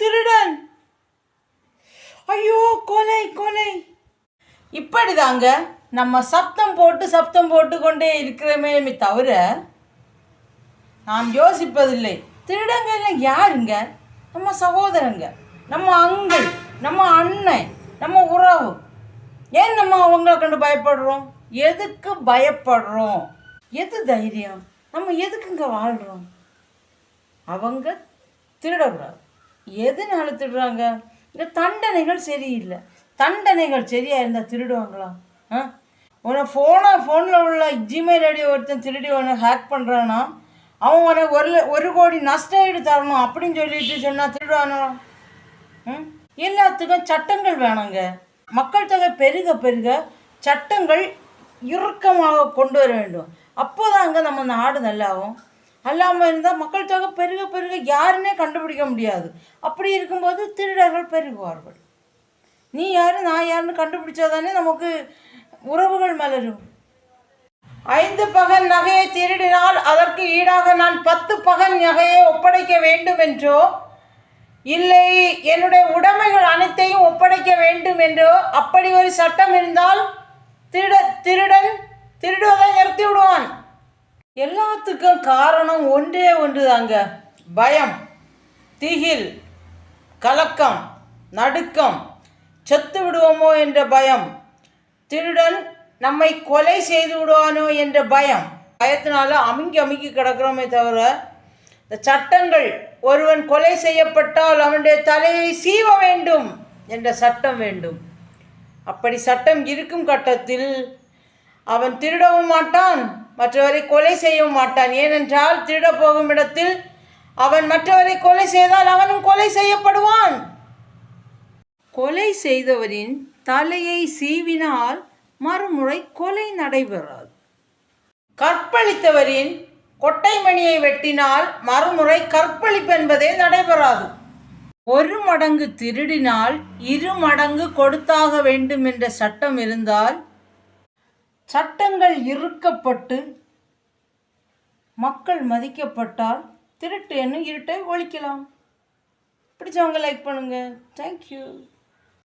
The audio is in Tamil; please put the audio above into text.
திருடன் திருடன். ஐயோ கொலை கொலை. இப்படிதாங்க நம்ம சப்தம் போட்டு சப்தம் போட்டு கொண்டே இருக்கிறோமே தவிர நாம் யோசிப்பதில்லை. திருடங்கெல்லாம் யாருங்க? நம்ம சகோதரங்க நம்ம அங்கிள் நம்ம அண்ணன் நம்ம உறவு. ஏன் நம்ம அவங்கள கண்டு பயப்படுறோம்? எதுக்கு பயப்படுறோம்? எது தைரியம்? நம்ம எதுக்குங்க வாழ்கிறோம் அவங்க திருடக்கூடாது. எதுனால திருடுறாங்க? இந்த தண்டனைகள் சரியில்லை. தண்டனைகள் சரியாக இருந்தால் திருடுவாங்களா? ஆ? உன ஃபோனை ஃபோனில் உள்ள ஜிமெயில் ஐடி ஒருத்தன் திருடி உன்னை ஹேக் பண்ணுறான்னா அவன் ஒரு ஒரு கோடி நஷ்ட ஈடு தரணும் அப்படின்னு சொல்லிட்டு சொன்னால் திருடுவானா? ம்? எல்லாத்துக்கும் சட்டங்கள் வேணுங்க. மக்கள் தொகை பெருக பெருக சட்டங்கள் இறுக்கமாக கொண்டு வர வேண்டும். அப்போதாங்க நம்ம நாடு நல்லாகும். அல்லாமல் இருந்தால் மக்கள் தொகை பெருக பெருக யாருன்னே கண்டுபிடிக்க முடியாது. அப்படி இருக்கும்போது திருடர்கள் பெருகுவார்கள். நீ யாரு நான் யாருன்னு கண்டுபிடிச்சாதானே நமக்கு உறவுகள் மலரும். ஐந்து பகன் நகையை திருடினால் அதற்கு ஈடாக நான் பத்து பகன் நகையை ஒப்படைக்க வேண்டும் என்றோ இல்லை என்னுடைய உடைமைகள் அனைத்தையும் ஒப்படைக்க வேண்டும் என்றோ அப்படி ஒரு சட்டம் இருந்தால் திருட திருடன் திருடுவதை நிறுத்தி விடுவான் எல்லாத்துக்கும் காரணம் ஒன்றே ஒன்று தாங்க பயம் திகில் கலக்கம் நடுக்கம். செத்து விடுவோமோ என்ற பயம் திருடன் நம்மை கொலை செய்து விடுவானோ என்ற பயம். பயத்தினால அமுங்கி அமுங்கி கிடக்கிறோமே தவிர இந்த சட்டங்கள் ஒருவன் கொலை செய்யப்பட்டால் அவனுடைய தலையை சீவ வேண்டும் என்ற சட்டம் வேண்டும். அப்படி சட்டம் இருக்கும் கட்டத்தில் அவன் திருடவும் மாட்டான் மற்றவரை கொலை செய்யவும் மாட்டான். ஏனென்றால் திருடப் போகும் இடத்தில் அவன் மற்றவரை கொலை செய்தால் அவனும் கொலை செய்யப்படுவான். கொலை செய்தவரின் தலையை சீவினால் மறுமுறை கொலை நடைபெறாது. கற்பழித்தவரின் கொட்டைமணியை வெட்டினால் மறுமுறை கற்பழிப்பு என்பதே நடைபெறாது. ஒரு மடங்கு திருடினால் இரு மடங்கு கொடுத்தாக வேண்டும் என்ற சட்டம் இருந்தால் சட்டங்கள் இறுக்கப்பட்டு மக்கள் மதிக்கப்பட்டால் திருட்டு என்ன இருட்டை ஒழிக்கலாம். பிடிச்சவங்க லைக் பண்ணுங்கள் தேங்க்யூ